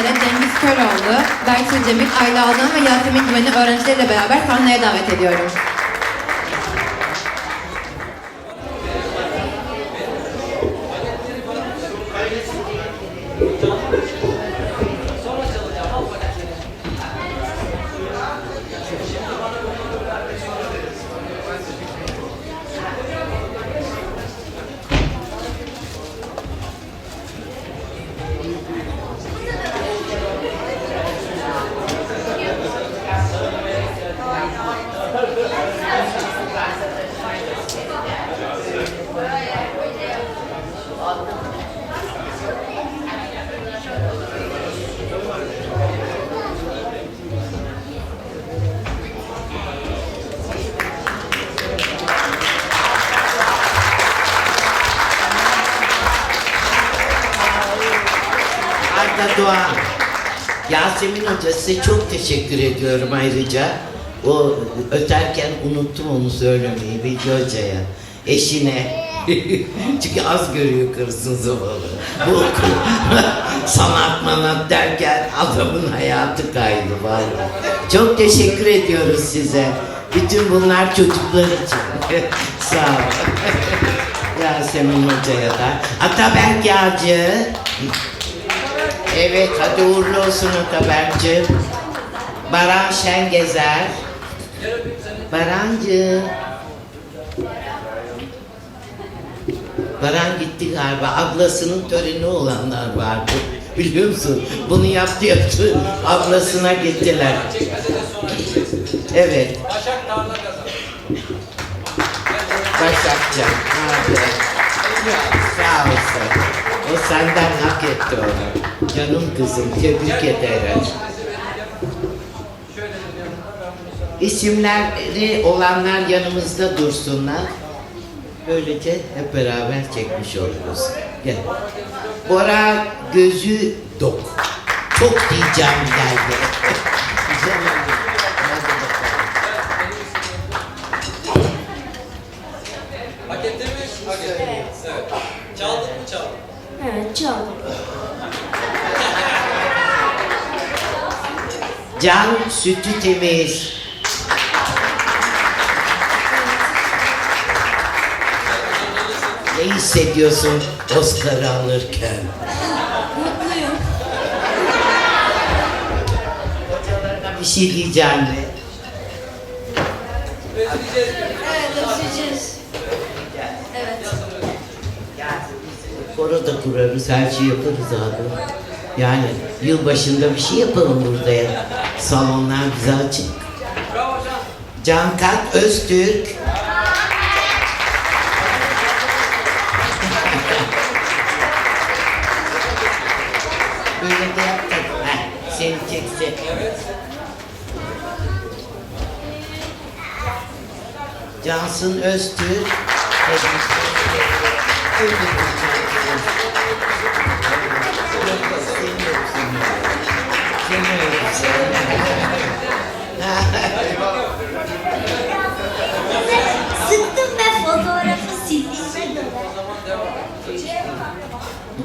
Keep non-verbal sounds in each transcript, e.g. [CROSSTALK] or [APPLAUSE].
üzere Cengiz Köroğlu, Berçin Cemil, Ayla Aldan ve Yasemin Güven'i öğrencileriyle beraber sahneye davet ediyorum. Doğan. Yasemin Hoca size çok teşekkür ediyorum ayrıca. O öterken unuttum onu söylemeyi Bilgi Hoca'ya. Eşine. [LAUGHS] Çünkü az görüyor karısını zavallı. Bu okul [LAUGHS] sanat manat derken adamın hayatı kaydı vallahi. Çok teşekkür ediyoruz size. Bütün bunlar çocuklar için. [LAUGHS] Sağ olun. Yasemin Hoca'ya da. Ataberk Yağcı. Evet, hadi uğurlu olsun Ataberk'cim. Baran Şengezer. Barancı. Baran gitti galiba. Ablasının töreni olanlar vardı. Biliyor musun? Bunu yaptı yaptı. Ablasına gittiler. Evet. Başak Tarla. Başakcan. Abi. Hak etti onu. Canım kızım tebrik ederim. İsimleri olanlar yanımızda dursunlar. Böylece hep beraber çekmiş oluruz. Gel. Bora gözü dok. Çok diyeceğim geldi. Can sütü temiz. Ne hissediyorsun Oscar'ı alırken? Mutluyum. Bir şey diyeceğim mi? Evet öpeceğiz. Evet. Koro da kurarız, her şeyi yaparız abi. Yani yılbaşında bir şey yapalım burada ya. Salonlar açık. Bravo Can. Cankat Öztürk. Böyle de yaptık. Heh, seni çekse. Evet. Cansın Öztürk. Öyle Seni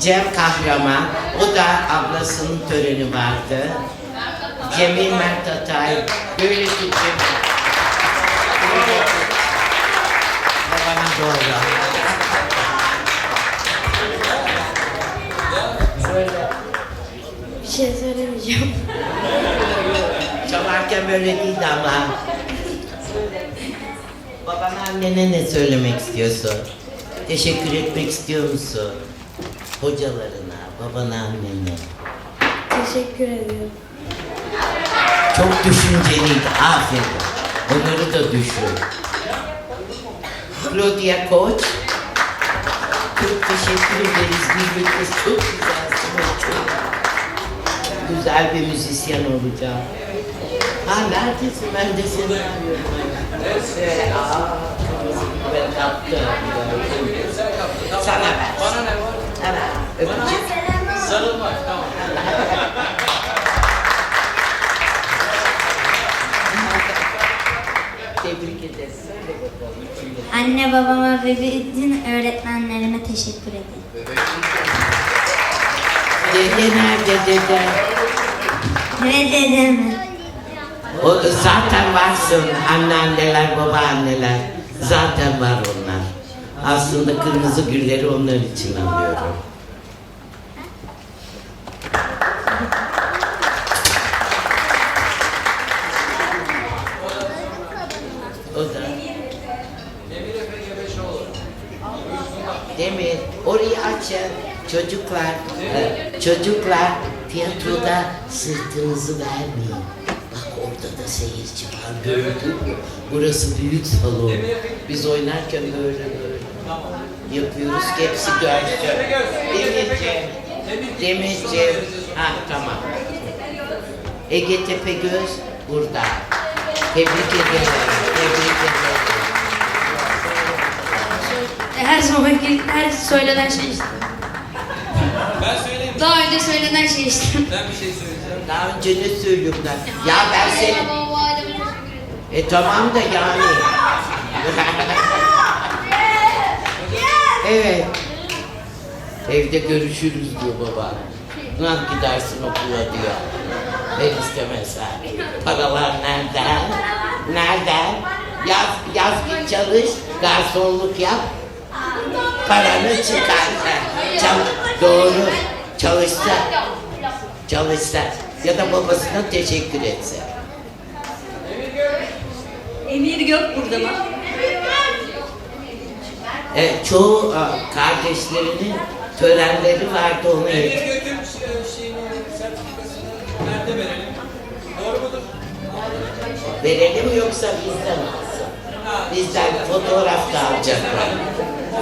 Cem Kahraman, o da ablasının töreni vardı. Cemil Mert Atay, böyle tutayım. Böyle tut. Babana doğru. Söyle. Bir şey söylemeyeceğim. Çalarken böyle değildi ama. Babana annene ne söylemek istiyorsun? Teşekkür etmek istiyor musun? Hocalarına, babana, annene. Teşekkür ediyorum. Çok düşünceliydi. Aferin. Onları da düşün. Claudia Koç. Çok teşekkür ederiz. Bir kız çok güzelsin. Çok güzel bir müzisyen olacağım. Ha neredesin? Ben de seni arıyorum. Evet. Aa, ben. Tamam. Sana ver. Anne babama ve bütün öğretmenlerime teşekkür ederim. Dede nerede dede? Evet dedem. O zaten varsın anneanneler, babaanneler. Zaten var onlar. Aslında kırmızı gülleri onlar için alıyorum. O da. Demir, orayı açın. Çocuklar, e, çocuklar tiyatroda sırtınızı vermeyin. Bak orada da seyirci var gördün mü? Burası büyük salon. Biz oynarken böyle böyle yapıyoruz ki hepsi görsün. Demirciğim, Demirciğim. Ha tamam. Ege Tepegöz burada. Tebrik ederim. Tebrik ederim. Her zamanki her söylenen şey işte. Ben söyleyeyim. Daha önce söylenen şey işte. Ben bir şey söyleyeceğim. Daha önce ne söylüyorum ben? Ya ben seni... E tamam da yani. [LAUGHS] [LAUGHS] evet. Evde görüşürüz diyor baba. Nasıl gidersin okula diyor. Ben istemezler. Paralar nereden? Nereden? Yaz, yaz git çalış, garsonluk yap. Paranı çıkar. Çal doğru. Çalışsa. Çalışsa. Ya da babasına teşekkür etse. Emir Gök burada mı? E, çoğu a, kardeşlerinin törenleri vardı ona Emir Gök'ün şey- şeyini, sertifikasını nerede verelim? Doğru mudur? Verelim yoksa bizden alsın. Bizden fotoğraf da alacaklar.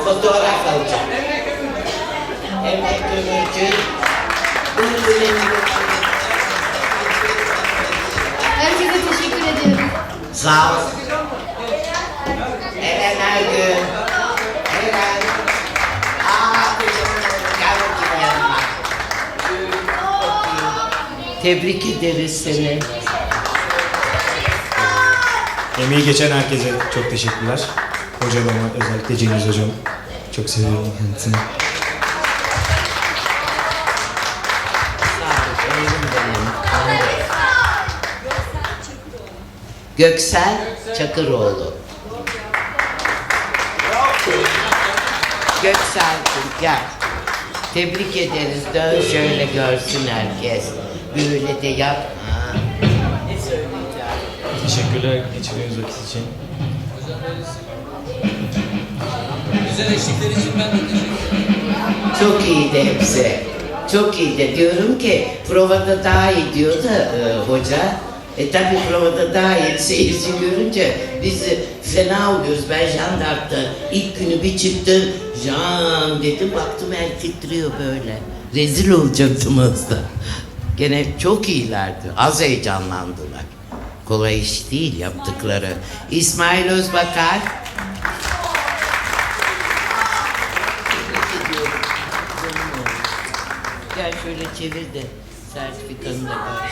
Fotoğraf alacak. Emre Kömürcü. Herkese teşekkür ediyorum. Sağ ol. Eren Ergün. Eren. Aa. Tebrik ederiz seni. Emeği geçen herkese çok teşekkürler. Hocama özellikle Cengiz hocam. Çok seviyorum kendisini. Göksel Çakıroğlu. Göksel gel. Tebrik ederiz. Dön şöyle görsün herkes. Böyle de yapma. Ne söyleyeceğim? Teşekkürler geçirdiğiniz vakit için. Güzel eşlikler için ben de teşekkür. Çok iyiydi hepsi. Çok iyiydi. Diyorum ki provada daha iyi diyor da e, hoca. E tabi provada daha iyi [LAUGHS] seyirci görünce biz fena oluyoruz. Ben jandarmda ilk günü bir çıktım. Jan dedim baktım el titriyor böyle. Rezil olacaktım aslında. Gene çok iyilerdi. Az heyecanlandılar. Kolay iş değil yaptıkları. İsmail Özbakar. Gel şöyle çevir de sertifikanı da ver.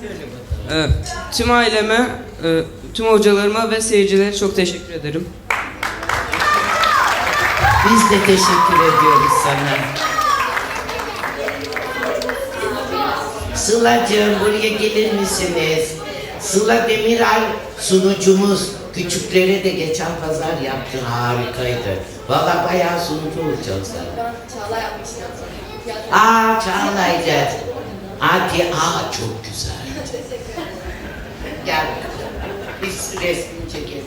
Söyle bakalım. Ee, tüm aileme, e, tüm hocalarıma ve seyircilere çok teşekkür ederim. Biz de teşekkür ediyoruz sana. Sıla'cığım buraya gelir misiniz? Sıla Demiral sunucumuz. Küçüklere de geçen pazar yaptın harikaydı. Valla bayağı sunucu olacaksın sen. Çağla yapmıştım. Aa Çağla'ydı. Hadi aa çok güzel. Gel. Biz resmi çekelim.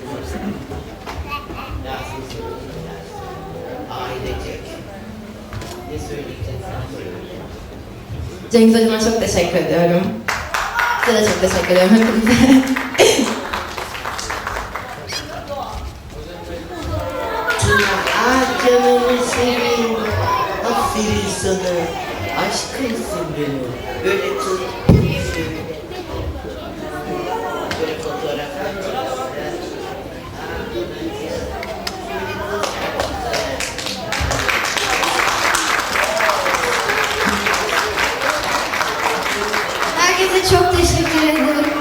Cengiz Hocam'a çok teşekkür ediyorum. Size de çok teşekkür ediyorum. [LAUGHS] Sana. Aşkımsın benim. Böyle tut. Böyle fotoğraflar. Herkese çok teşekkür ederim.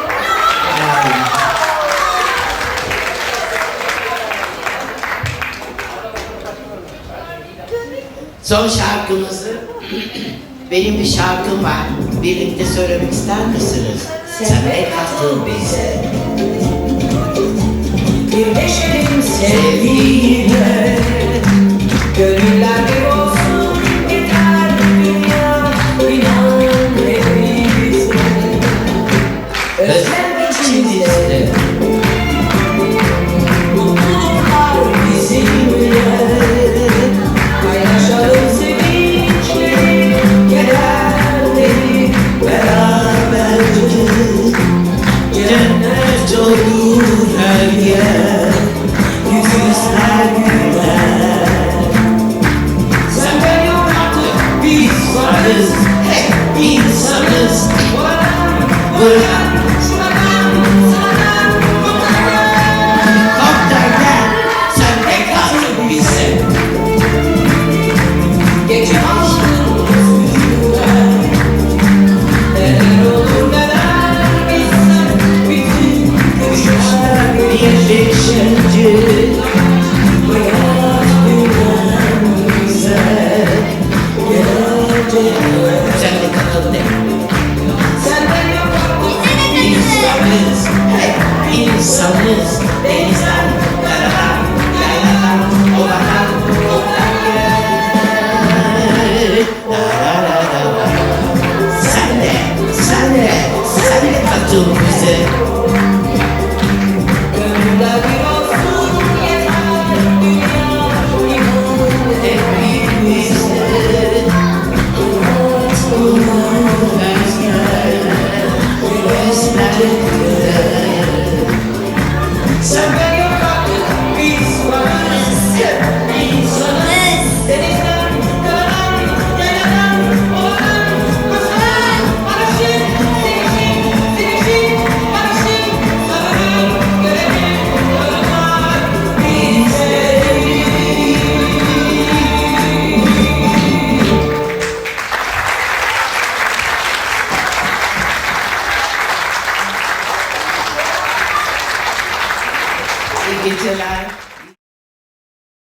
Son şarkımızı benim bir şarkım var. Birlikte söylemek ister misiniz? Sevmek kastığım bize. Birleşelim sevgiyle. Gönül